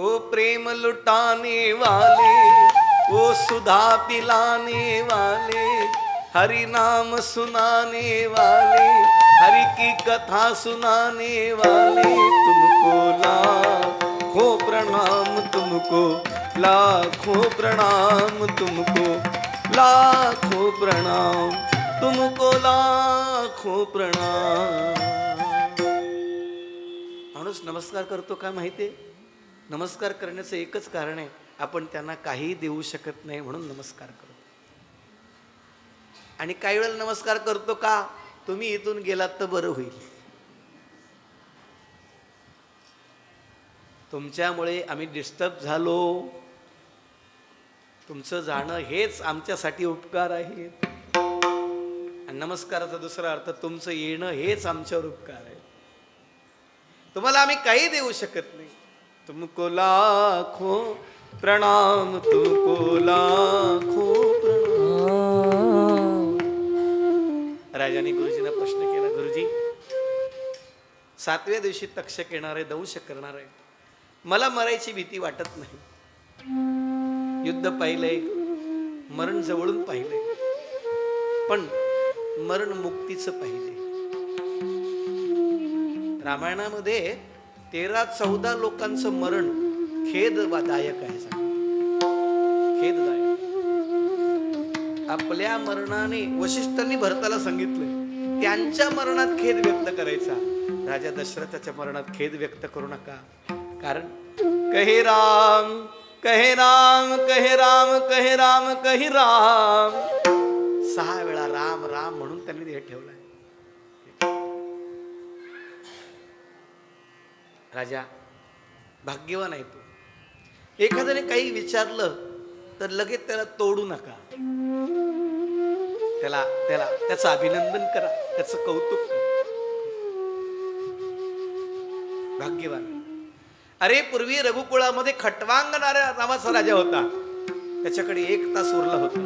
ओ प्रेम लुटाने वाले ओ सुधा पिलाने वाले हरि नाम सुनाने वाले हरि की कथा सुनाने वाले तुमको लाखों प्रणाम तुमको लाखों प्रणाम तुमको लाखों प्रणाम तुमको लाखों प्रणाम। माणूस नमस्कार करतो काय माहिती आहे नमस्कार करण्याचं एकच कारण आहे आपण त्यांना काहीही देऊ शकत नाही म्हणून नमस्कार करतो. आणि काही वेळेला नमस्कार करतो का? तुम्ही इथून गेलात तर बरं होईल. तुमच्यामुळे आम्ही डिस्टर्ब झालो. तुमचं जाणं हेच आमच्यासाठी उपकार आहेत आणि नमस्काराचा दुसरा अर्थ तुमचं येणं हेच आमच्यावर उपकार आहे. तुम्हाला आम्ही काही देऊ शकत नाही. तुमको लाखो प्रणाम तुमको लाखो प्रणाम। राजाने गुरुजींना प्रश्न केला गुरुजी सातव्या दिवशी तक्षक येणार आहे दंश करणार आहे मला मरायची भीती वाटत नाही. युद्ध पाहिलंय मरण जवळून पाहिलंय पण मरण मुक्तीचं पाहिजे रामायणामध्ये तेरा चौदा लोकांचं मरण खेददायक आहे सांग. खेददायक. आपल्या मरणाने वशिष्ठांनी भरताला सांगितलं त्यांच्या मरणात खेद व्यक्त करायचा. राजा दशरथाच्या मरणात खेद व्यक्त करू नका. कारण कहे राम कहे राम कहे राम कहे राम कहे राम. सहा वेळा राम राम म्हणून त्यांनी हे ठेवलं. राजा भाग्यवान आहे तू. एखाद्याने काही विचारलं तर लगेच त्याला तोडू नका. त्याला त्याला त्याचं अभिनंदन करा त्याचं कौतुक करा. भाग्यवान. अरे पूर्वी रघुकुळामध्ये खटवांगणाऱ्या नावाचा राजा होता. त्याच्याकडे एक तास उरला होता.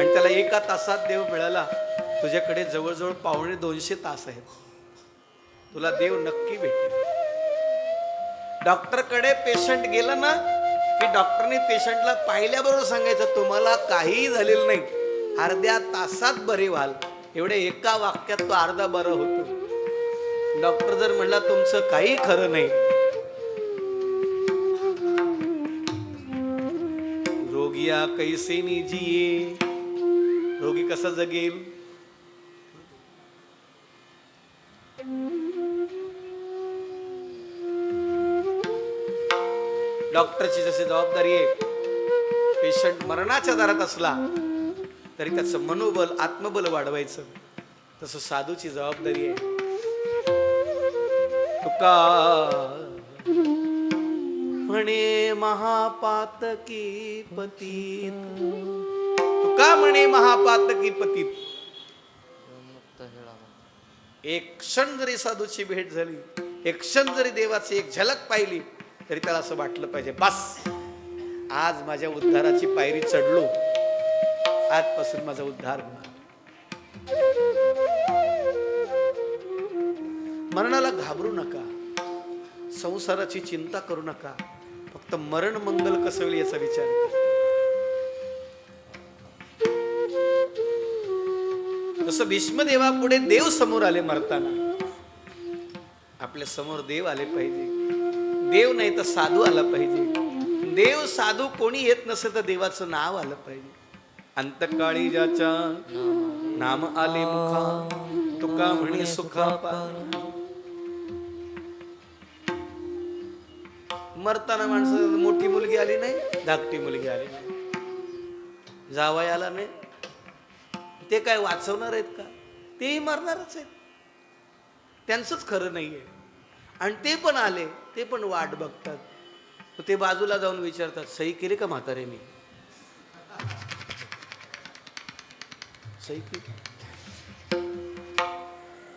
आणि त्याला एका तासात देव मिळाला. तुझ्याकडे जवळजवळ पावणे दोनशे तास आहेत. तुला देव नक्की भेटेल. डॉक्टरकडे पेशंट गेला ना की डॉक्टरने पेशंटला पाहिल्याबरोबर सांगायचं तुम्हाला काहीही झालेलं नाही. अर्ध्या तासात बरे व्हाल. एवढ्या एका वाक्यात तो अर्धा बरा होतो. डॉक्टर जर म्हणला तुमचं काही खरं नाही. रोगिया कैसेनी जिये रोगी कसा जगेल? डॉक्टरची जशी जबाबदारी आहे पेशंट मरणाच्या दारात असला तरी त्याचं मनोबल आत्मबल वाढवायचं. तसं साधूची जबाबदारी आहे. तुका म्हणे महापातकी पतीत? तुका म्हणे महापातकी पतीत? एक क्षण जरी साधूची भेट झाली एक क्षण जरी देवाची एक झलक पाहिली तरी त्याला असं वाटलं पाहिजे बस आज माझ्या उद्धाराची पायरी चढलो. आजपासून माझा उद्धार होणार. मरणाला घाबरू नका. संसाराची चिंता करू नका. फक्त मरण मंगल कसं होईल याचा विचार करा. जसं भीष्मदेवापुढे देव समोर आले मरताना आपल्यासमोर देव आले पाहिजे. देव नाही तर साधू आला पाहिजे. देव साधू कोणी येत नसेल तर देवाचं नाव आलं पाहिजे. अंतकाळी ज्याच्या नाम आले मुखा तुका म्हणे सुखा मरताना माणसं मोठी मुलगी आली नाही धाकटी मुलगी आली नाही. जावाय आला नाही. ते काय वाचवणार आहेत का? तेही मरणारच आहेत. त्यांचंच खरं नाहीये. आणि ते पण आले ते पण वाट बघतात. ते बाजूला जाऊन विचारतात सही केली का म्हातारे मी? सही केली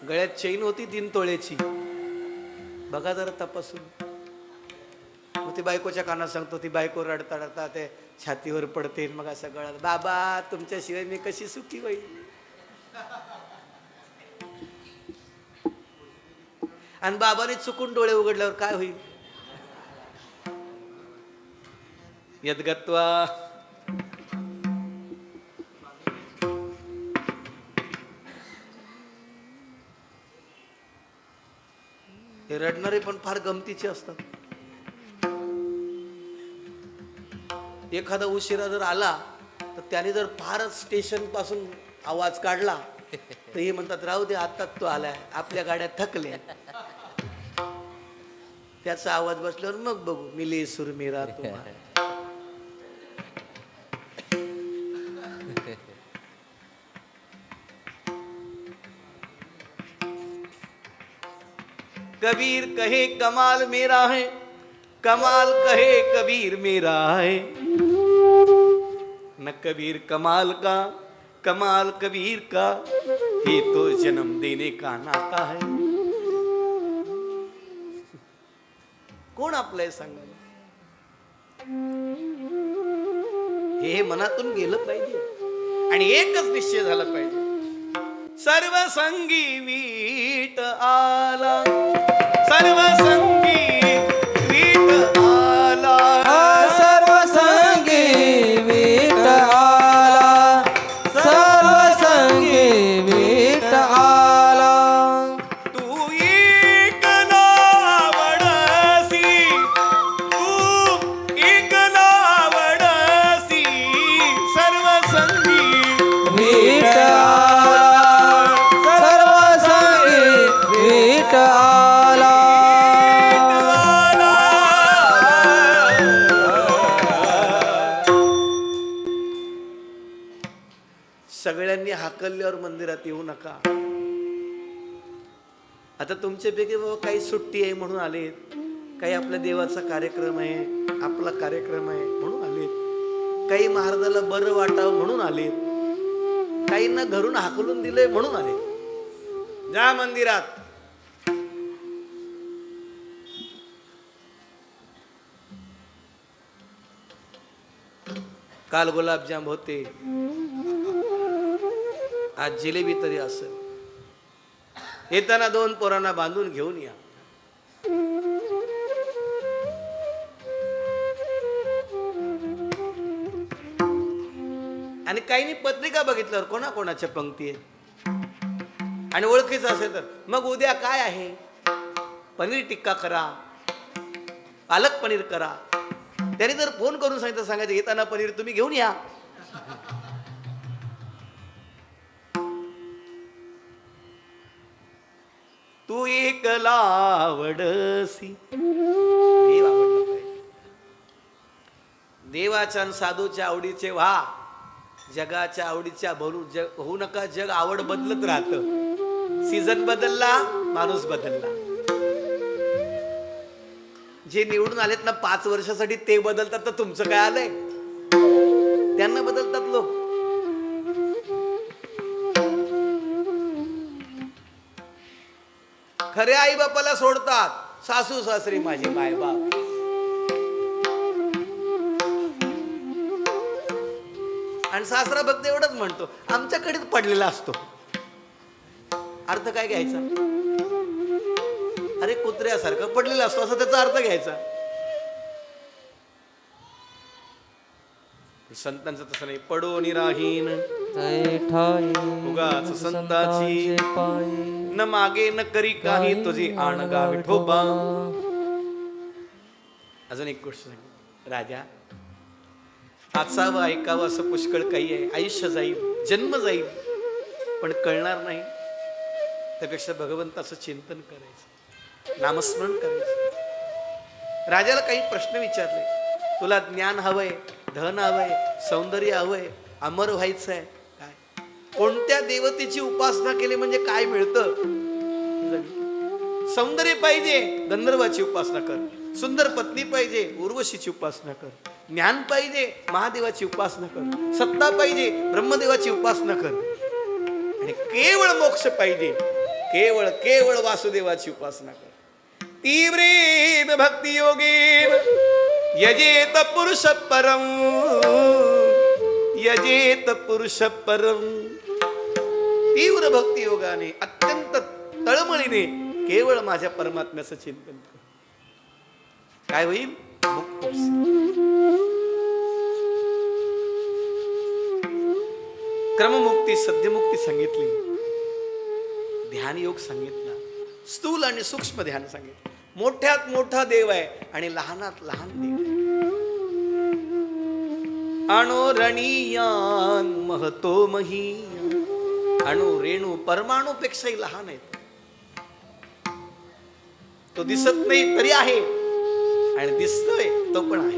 गळ्यात चैन होती तीन तोळ्याची बघा जरा तपासून. मग ती बायकोच्या कानात सांगतो ती बायको रडता रडता ते छातीवर पडते मग असं गळात बाबा तुमच्याशिवाय मी कशी सुखी होईल? आणि बाबाने चुकून डोळे उघडल्यावर काय होईल? यद्गत्वा हे रडणारे पण फार गमतीचे असतात. एखादा उशिरा जर आला तर त्याने जर फारच स्टेशनपासून आवाज काढला तर हे म्हणतात राहू दे आताच तो आलाय. आपल्या गाड्या थकल्या. त्याचा आवाज़ बसल्यावर मग बघू. मिले सुर मेरा कबीर कहे कमाल मेरा है. कमाल कहे कबीर मेरा है. न कबीर कमाल का, कमाल कबीर का. ये तो जन्म देने का नाता है. कोण आपलं सांगा? हे हे मनातून गेलं पाहिजे. आणि एकच निश्चय झाला पाहिजे. सर्व संगी वीट आला. सर्व संगी आता तुमच्यापैकी बाबा काही सुट्टी आहे म्हणून आलेत. काही आपल्या देवाचा कार्यक्रम आहे आपला कार्यक्रम आहे म्हणून आलेत. काही महाराजाला बरं वाटावं म्हणून आलेत. काहींना घरून हाकलून दिलंय म्हणून आले जा मंदिरात. काल गुलाबजाम होते. आज जिलेबी तरी असेल. येताना दोन पोरांना बांधून घेऊन या. आणि काहींनी पत्रिका बघितल्यावर कोणाकोणाच्या पंक्ती आहेत? आणि ओळखीचं असेल तर? मग उद्या काय आहे? पनीर टिक्का करा. पालक पनीर करा. त्याने जर फोन करून सांगितलं सांगायचं येताना पनीर तुम्ही घेऊन या. तू एकला आवडसी देव आवडला पाहिजे देवाच्या आणि साधूच्या आवडीचे व्हा. जगाच्या आवडीच्या भरू जग होऊ नका जग आवड बदलत राहत. सीझन बदलला माणूस बदलला. जे निवडून आलेत ना पाच वर्षासाठी ते बदलतात तर तुमचं काय आलंय? त्यांना बदल खरे आई बापाला सोडतात. सासू सासरी माझी मायबाप आणि सासरा भक्त एवढंच म्हणतो आमच्याकडेच पडलेला असतो. अर्थ काय घ्यायचा? अरे कुत्र्यासारखं पडलेला असतो असा त्याचा अर्थ घ्यायचा. संतांचं तसं नाही पडो निराहीन. उगाच संताची पायी न मागे न करी काही तुझी आण गा विठोबा. अजून एक गोष्ट सांग राजा वाचावं ऐकावं असं पुष्कळ काही आहे. आयुष्य जाईल जन्म जाईल पण कळणार नाही. त्यापेक्षा भगवंताचं चिंतन करायचं. नामस्मरण करायचं. राजाला काही प्रश्न विचारले. तुला ज्ञान हवंय धन हवंय सौंदर्य हवंय अमर व्हायचं आहे कोणत्या देवतेची उपासना केली म्हणजे काय मिळतं? सौंदर्य पाहिजे गंधर्वाची उपासना कर. सुंदर पत्नी पाहिजे उर्वशीची उपासना कर. ज्ञान पाहिजे महादेवाची उपासना कर. सत्ता पाहिजे ब्रह्मदेवाची उपासना कर. आणि केवळ मोक्ष पाहिजे केवळ केवळ वासुदेवाची उपासना कर. तीव्रेन भक्ती योगेन यजेत पुरुष परम यजेत पुरुष परम. तीव्र भक्तियोगाने अत्यंत तळमळीने केवळ माझ्या परमात्म्याचं चिंतन कर काय होईल? क्रममुक्ती सद्यमुक्ती सांगितली. ध्यान योग सांगितला. स्थूल आणि सूक्ष्म ध्यान सांगितलं. मोठ्यात मोठा देव आहे आणि लहानात लहान देव अणोरणीयान महतो मही अणू रेणू परमाणूपेक्षाही लहान आहेत. तो दिसत नाही तरी आहे. आणि दिसतोय तो पण आहे.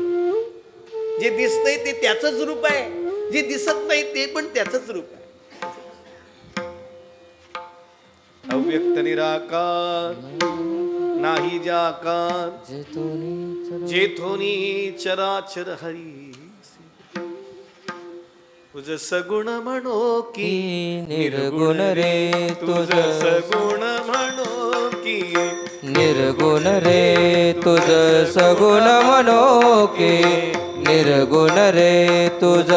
जे दिसतंय ते त्याच रूप आहे. जे दिसत नाही ते पण त्याच रूप आहे. अव्यक्त निराकार नाही जाकार. जेथोनी चराचर हरी. तुझ सगुण म्हणो की निर्गुण रे तुझ सगुण म्हणो की निर्गुण रे तुझ सगुण म्हणो के निर्गुण रे तुझ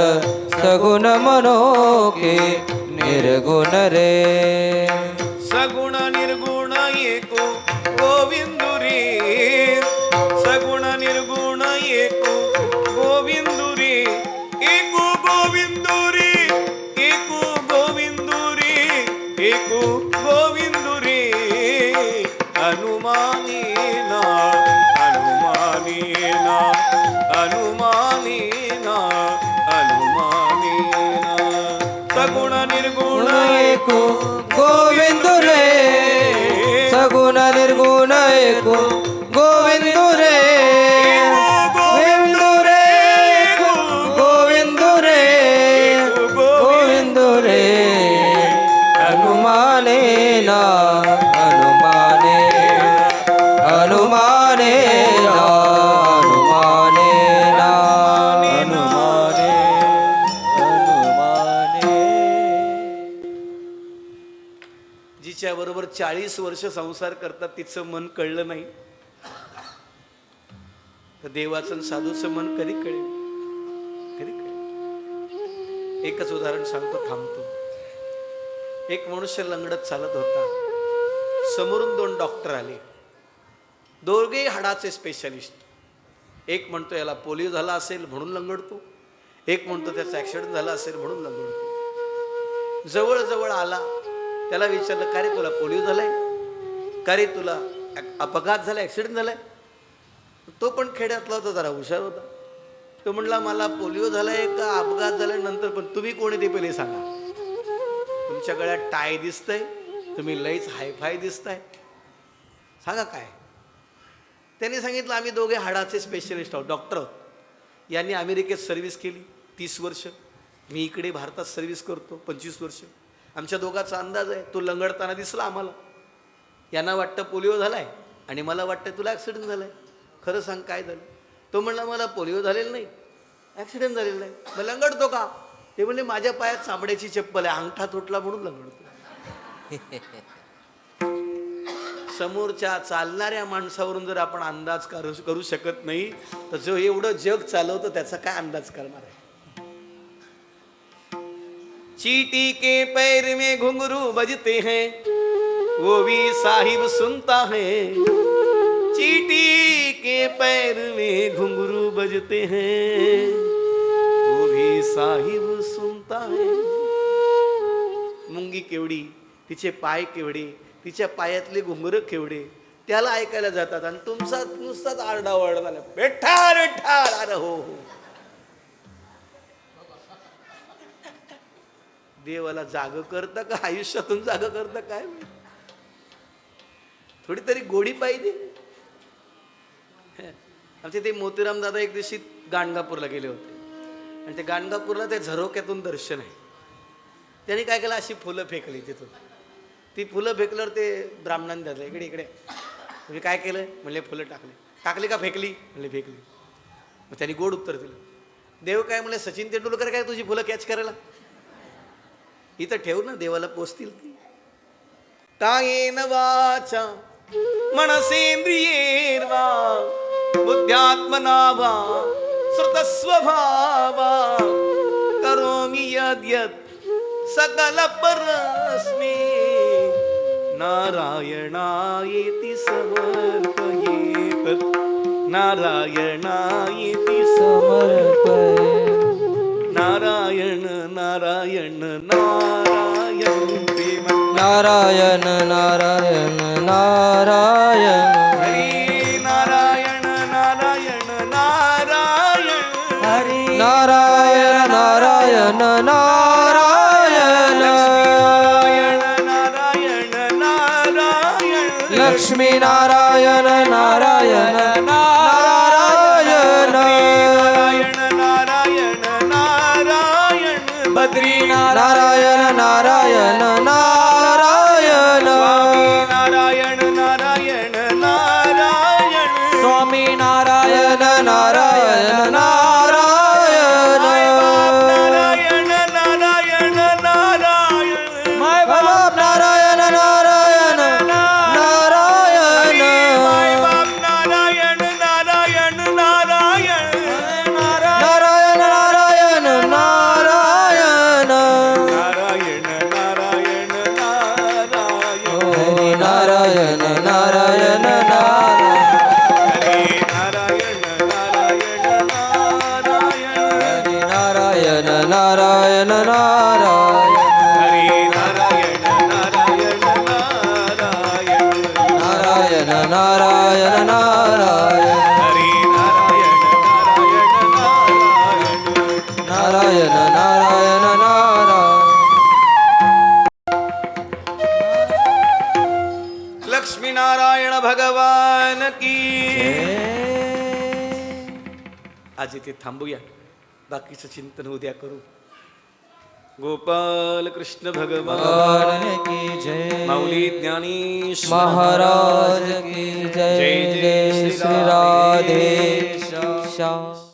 सगुण म्हणो के निर्गुण रे. सगुण निर्गुण एको गोविंदुरी चाळीस वर्ष संसार करतात तिचं मन कळलं नाही. तर देवाचं साधूचं मन कधी कळेल? कधी कळेल? एकच उदाहरण सांगतो थांबतो. एक मनुष्य लंगडत चालत होता. समोरून दोन डॉक्टर आले. दोघे हाडाचे स्पेशलिस्ट एक म्हणतो याला पोलिओ झाला असेल म्हणून लंगडतो. एक म्हणतो त्याचा ॲक्सिडेंट झाला असेल म्हणून लंगडतो. जवळजवळ आला. त्याला विचारलं का रे तुला पोलिओ झालाय? का रे तुला? अपघात झाला ॲक्सिडेंट झालाय? तो पण खेड्यातला होता जरा हुशार होता. तो म्हणला मला पोलिओ झालाय का अपघात झालाय नंतर पण तुम्ही कोणी ते पहिले सांगा. तुमच्या गळ्यात टाय दिसतंय तुम्ही लईच हायफाय दिसताय. सांगा काय? त्यांनी सांगितलं आम्ही दोघे हाडाचे स्पेशलिस्ट आहोत डॉक्टर आहोत. यांनी अमेरिकेत सर्व्हिस केली तीस वर्ष. मी इकडे भारतात सर्व्हिस करतो पंचवीस वर्ष. आमच्या दोघाचा अंदाज आहे तो लंगडताना दिसला आम्हाला. यांना वाटतं पोलिओ झालाय आणि मला वाटतं तुला ॲक्सिडेंट झालाय. खरं सांग काय झालं? तो म्हणला मला पोलिओ झालेला नाही. ॲक्सिडेंट झालेला नाही. मग लंगडतो का? ते म्हणले माझ्या पायात चामड्याची चप्पल आहे. अंगठा तुटला म्हणून लंगडतो. समोरच्या चालणाऱ्या माणसावरून जर आपण अंदाज करू करू शकत नाही तर जो एवढं जग चालवतं त्याचा काय अंदाज करणार आहे? चीटी के पैर में घुंघरू बजते हैं. भी साहिब सुनता है। चीटी के पैर में घुंघरू बजते हैं। वो भी साहिब सुनता है। मुंगी केवडी तिचे पाय केवडे तिच्या पायातले घुंगर केवडे त्याला ऐकायला जातात आणि तुमचा नुसताच आरडाओरडा झाला. बेठार बेठार अरे हो हो. देवाला जाग करतं का? आयुष्यातून जाग करतं काय थोडी तरी गोडी पाहिजे. आमचे ते मोतीराम दादा एक दिवशी गाणगापूरला गेले होते. आणि ते गाणगापूरला त्या झरोक्यातून दर्शन आहे. त्यांनी काय केलं? अशी फुलं फेकली तिथून. ती फुलं फेकल्यावर ते ब्राह्मणांनी धरलं इकडे इकडे. तुम्ही काय केलं? म्हणले फुलं टाकले. टाकली का फेकली? म्हणले फेकली. मग त्यांनी गोड उत्तर दिलं. देव काय म्हणले सचिन तेंडुलकर काय तुझी फुलं कॅच करायला? इथं ठेव ना देवाला पोचतील ती. कायेन वाचा मनसेंद्रियेर्वा बुद्ध्यात्मना वा श्रुतस्वभावा करोमि यद्यत् सकल परस्मे नारायणायेति समर्पयेत। नारायणायेति समर्पय नारायण नारायण नारायण। नारायण नारायण नारायण। हरी नारायण नारायण नारायण। हरी नारायण नारायण नारायण। नारायण नारायण लक्ष्मी नारायण। नारायण नारायण। इथे थांबूया. बाकीचं चिंतन उद्या करू गोपाल कृष्ण भगवान की जय माऊली ज्ञानेश महाराज की जय जय श्री राधे श्याम